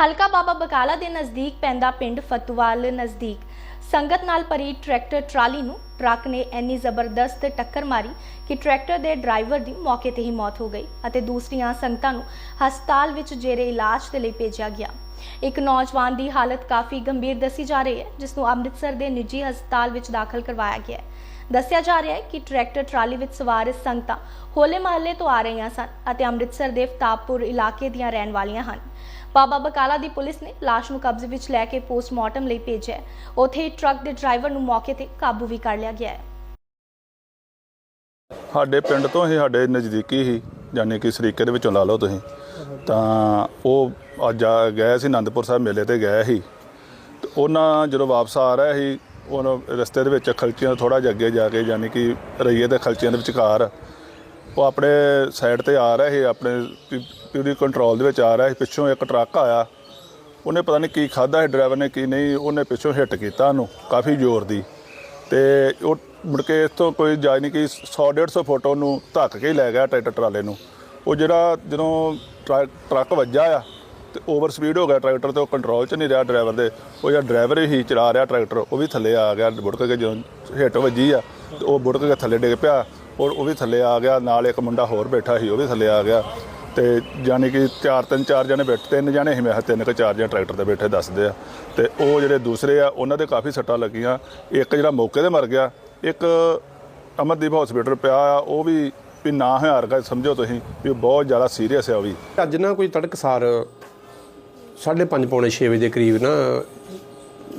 ਹਲਕਾ ਬਾਬਾ ਬਕਾਲਾ ਦੇ ਨਜ਼ਦੀਕ ਪੈਂਦਾ ਪਿੰਡ ਫਤੂਵਾਲ ਨਜ਼ਦੀਕ। ਸੰਗਤ ਨਾਲ ਭਰੀ ਟਰੈਕਟਰ ਟਰਾਲੀ ਨੂੰ ਟਰੱਕ ਨੇ ਇੰਨੀ ਜ਼ਬਰਦਸਤ ਟੱਕਰ ਮਾਰੀ ਕਿ ਟਰੈਕਟਰ ਦੇ ਡਰਾਈਵਰ ਦੀ ਮੌਕੇ ਤੇ ਹੀ ਮੌਤ ਹੋ ਗਈ ਅਤੇ ਦੂਸਰੀਆਂ ਸੰਗਤਾਂ ਨੂੰ ਹਸਪਤਾਲ ਵਿੱਚ ਜੇਰੇ ਇਲਾਜ ਦੇ ਲਈ ਭੇਜਿਆ ਗਿਆ। ਇੱਕ ਨੌਜਵਾਨ ਦੀ ਹਾਲਤ ਕਾਫੀ ਗੰਭੀਰ ਦੱਸੀ ਜਾ ਰਹੀ ਹੈ, ਜਿਸ ਨੂੰ ਅੰਮ੍ਰਿਤਸਰ ਦੇ ਨਿੱਜੀ ਹਸਪਤਾਲ ਵਿੱਚ ਦਾਖਲ ਕਰਵਾਇਆ ਗਿਆ ਹੈ। ਦੱਸਿਆ ਜਾ ਰਿਹਾ ਹੈ ਕਿ ਟਰੈਕਟਰ ਟਰਾਲੀ ਵਿੱਚ ਸਵਾਰ ਸੰਗਤਾਂ ਹੋਲੇ ਮਹੱਲੇ ਤੋਂ ਆ ਰਹੀਆਂ ਸਨ ਅਤੇ ਅੰਮ੍ਰਿਤਸਰ ਦੇ ਫਤਾਬਪੁਰ ਇਲਾਕੇ ਦੀਆਂ ਰਹਿਣ ਵਾਲੀਆਂ ਹਨ। ਬਾਬਾ ਬਕਾਲਾ ਦੀ ਪੁਲਿਸ ਨੇ ਲਾਸ਼ ਨੂੰ ਕਬਜ਼ੇ ਵਿੱਚ ਲੈ ਕੇ ਪੋਸਟਮਾਰਟਮ ਲਈ ਭੇਜਿਆ ਹੈ। ਟਰੱਕ ਦੇ ਡਰਾਈਵਰ ਨੂੰ ਮੌਕੇ ਤੇ ਕਾਬੂ ਵੀ ਕਰ ਲਿਆ ਗਿਆ ਹੈ। ਸਾਡੇ ਪਿੰਡ ਤੋਂ ਹੀ ਸਾਡੇ ਨਜ਼ਦੀਕੀ ਹੀ, ਯਾਨੀ ਕਿ ਸਰੀਕੇ ਦੇ ਵਿੱਚੋਂ ਲਾ ਲਓ ਤੁਸੀਂ, ਤਾਂ ਉਹ ਅੱਜ ਆ ਗਏ ਸੀ ਆਨੰਦਪੁਰ ਸਾਹਿਬ ਮੇਲੇ ਤੇ ਗਏ ਸੀ। ਤੇ ਉਹਨਾਂ ਜਦੋਂ ਵਾਪਸ ਆ ਰਹੇ ਸੀ, ਉਹਨਾਂ ਰਸਤੇ ਦੇ ਵਿੱਚ ਖਲਚੀਆਂ ਤੋਂ ਥੋੜਾ ਜਿਹਾ ਅੱਗੇ ਜਾ ਕੇ, ਯਾਨੀ ਕਿ ਰਈਏ ਦੇ ਖਲਚੀਆਂ ਦੇ ਵਿਚਕਾਰ, ਉਹ ਆਪਣੇ ਸਾਈਡ ਤੇ ਆ ਰਿਹਾ ਸੀ, ਆਪਣੇ ਪਿਊਰੀ ਕੰਟਰੋਲ ਦੇ ਵਿੱਚ ਆ ਰਿਹਾ ਸੀ। ਪਿੱਛੋਂ ਇੱਕ ਟਰੱਕ ਆਇਆ। ਉਹਨੇ ਪਤਾ ਨਹੀਂ ਕੀ ਖਾਦਾ ਹੈ ਡਰਾਈਵਰ ਨੇ ਕੀ ਨਹੀਂ, ਉਹਨੇ ਪਿੱਛੋਂ ਹਿੱਟ ਕੀਤਾ ਉਹਨੂੰ, ਕਾਫੀ ਜ਼ੋਰ ਦੀ। ਤੇ ਉਹ ਮੁੜ ਕੇ ਇੱਥੋਂ ਕੋਈ ਜਾਇ ਨਹੀਂ ਕਿ 100 150 ਫੁੱਟ ਉਹਨੂੰ ਧੱਕ ਕੇ ਹੀ ਲੈ ਗਿਆ ਟਰੈਕਟਰ ਟਰਾਲੇ ਨੂੰ। ਉਹ ਜਿਹੜਾ ਜਦੋਂ ਟਰੱਕ ਟਰੱਕ ਵੱਜਾ ਆ ਤੇ ਓਵਰ ਸਪੀਡ ਹੋ ਗਿਆ ਟਰੈਕਟਰ ਤੇ ਉਹ ਕੰਟਰੋਲ 'ਚ ਨਹੀਂ ਰਿਹਾ ਡਰਾਈਵਰ ਦੇ। ਉਹ ਜਿਹੜਾ ਡਰਾਈਵਰ ਹੀ ਚਲਾ ਰਿਹਾ ਟਰੈਕਟਰ ਉਹ ਵੀ ਥੱਲੇ ਆ ਗਿਆ ਬੁੜਕ ਕੇ ਜਦੋਂ ਹਿੱਟ ਵੱਜੀ ਆ, ਤੇ ਉਹ ਬੁੜਕ ਕੇ ਥੱਲੇ ਡਿੱਗ ਪਿਆ, ਔਰ ਉਹ ਵੀ ਥੱਲੇ ਆ ਗਿਆ, ਨਾਲ ਇੱਕ ਮੁੰਡਾ ਹੋਰ ਬੈਠਾ ਸੀ, ਉਹ ਵੀ ਥੱਲੇ ਆ ਗਿਆ। ਤੇ ਯਾਨੀ ਕਿ ਚਾਰ ਤਿੰਨ, ਚਾਰ ਜਣੇ ਬੈਠ, ਤਿੰਨ ਜਣੇ ਸੀ, ਮੈਂ ਕਿਹਾ ਤਿੰਨ ਕਿ, ਚਾਰ ਜਣੇ ਟਰੈਕਟਰ ਤੇ ਬੈਠੇ ਦੱਸਦੇ ਆ। ਤੇ ਉਹ ਜਿਹੜੇ ਦੂਸਰੇ ਆ, ਉਹਨਾਂ ਦੇ ਕਾਫੀ ਸੱਟਾਂ ਲੱਗੀਆਂ। ਇੱਕ ਜਿਹੜਾ ਮੌਕੇ ਤੇ ਮਰ ਗਿਆ, ਇੱਕ ਅਮਰਦੀਪ ਹਸਪੀਟਲ ਪਿਆ ਆ, ਉਹ ਵੀ ਵੀ ਨਾ ਹਾਰ ਸਮਝੋ ਤੁਸੀਂ, ਵੀ ਉਹ ਬਹੁਤ ਜ਼ਿਆਦਾ ਸੀਰੀਅਸ ਆ ਉਹ ਵੀ। ਅੱਜ ਨਾ ਕੋਈ ਤੜਕਸਾਰ 5:30 ਪੌਣੇ 6 ਵਜੇ ਦੇ ਕਰੀਬ ਨਾ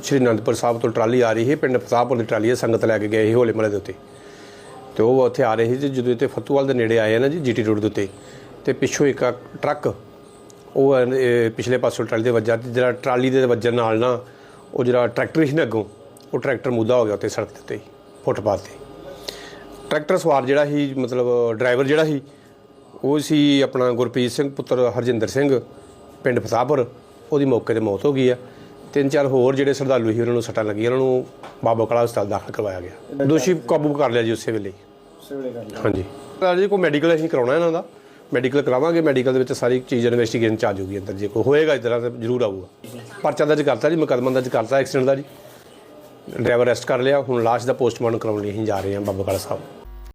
ਸ਼੍ਰੀ ਅਨੰਦਪੁਰ ਸਾਹਿਬ ਤੋਂ ਟਰਾਲੀ ਆ ਰਹੀ ਹੈ ਪਿੰਡ ਫਤਾਹਪੁਰ ਦੀ ਟਰਾਲੀ ਹੈ ਸੰਗਤ ਲੈ ਕੇ ਗਏ ਸੀ ਹੋਲੇ ਮਹੱਲੇ ਦੇ ਉੱਤੇ। ਤੇ ਉਹ ਉੱਥੇ ਆ ਰਹੇ ਸੀ ਤੇ ਜਦੋਂ ਇੱਥੇ ਫਤੂਵਾਲ ਦੇ ਨੇੜੇ ਆਏ ਆ ਨਾ ਜੀ ਜੀਟੀ ਰੋਡ ਦੇ ਉੱਤੇ। ਤੇ ਪਿੱਛੋਂ ਇੱਕ ਟਰੱਕ ਉਹ ਇਹ ਪਿਛਲੇ ਪਾਸੋਂ ਟਰਾਲੀ ਦੇ ਵੱਜਾ ਤੇ ਜਿਹੜਾ ਟਰਾਲੀ ਦੇ ਵੱਜਣ ਨਾਲ ਨਾ ਉਹ ਜਿਹੜਾ ਟਰੈਕਟਰ ਸੀ ਨਾ ਅੱਗੋਂ ਉਹ ਟਰੈਕਟਰ ਮੁੱਦਾ ਹੋ ਗਿਆ ਉੱਤੇ ਸੜਕ ਦੇ ਉੱਤੇ ਹੀ, ਫੁੱਟਪਾਥ ਤੇ। ਟਰੈਕਟਰ ਸਵਾਰ ਜਿਹੜਾ ਸੀ ਮਤਲਬ ਡਰਾਈਵਰ ਜਿਹੜਾ ਸੀ ਉਹ ਸੀ ਆਪਣਾ ਗੁਰਪ੍ਰੀਤ ਸਿੰਘ ਪੁੱਤਰ ਹਰਜਿੰਦਰ ਸਿੰਘ ਪਿੰਡ ਫਤਾਹਪੁਰ ਉਹਦੀ ਮੌਕੇ ਤੇ ਮੌਤ ਹੋ ਗਈ ਆ। ਤਿੰਨ ਚਾਰ ਹੋਰ ਜਿਹੜੇ ਸ਼ਰਧਾਲੂ ਸੀ, ਉਹਨਾਂ ਨੂੰ ਸੱਟਾਂ ਲੱਗੀਆਂ, ਉਹਨਾਂ ਨੂੰ ਬਾਬਾ ਕਲਾ ਹਸਪਤਾਲ ਦਾਖਲ ਕਰਵਾਇਆ ਗਿਆ। ਦੋਸ਼ੀ ਕਾਬੂ ਕਰ ਲਿਆ ਜੀ ਉਸੇ ਵੇਲੇ ਹੀ। ਹਾਂਜੀ। ਰਾਜੀ, ਕੋਈ ਮੈਡੀਕਲ ਅਸੀਂ ਕਰਾਉਣਾ ਇਹਨਾਂ ਦਾ। ਮੈਡੀਕਲ ਕਰਾਵਾਂਗੇ ਮੈਡੀਕਲ ਦੇ ਵਿੱਚ ਸਾਰੀ ਚੀਜ਼ ਇਨਵੈਸਟੀਗੇਸ਼ਨ ਚ ਆ ਜਾਊਗੀ ਅੰਦਰ। ਜੇ ਕੋਈ ਹੋਏਗਾ ਇਸ ਤਰ੍ਹਾਂ ਤਾਂ ਜ਼ਰੂਰ ਆਊਗਾ। ਪਰਚਾ ਦਰਜ ਕਰਤਾ ਜੀ, ਮੁਕੱਦਮਾ ਦਰਜ ਕਰਤਾ ਐਕਸੀਡੈਂਟ ਦਾ ਜੀ। ਡਰਾਈਵਰ ਅਰੈਸਟ ਕਰ ਲਿਆ, ਹੁਣ ਲਾਸ਼ ਦਾ ਪੋਸਟਮਾਰਟਮ ਕਰਾਉਣ ਲਈ ਅਸੀਂ ਜਾ ਰਹੇ ਹਾਂ ਬਾਬਾ ਕਲਾ ਸਾਹਿਬ।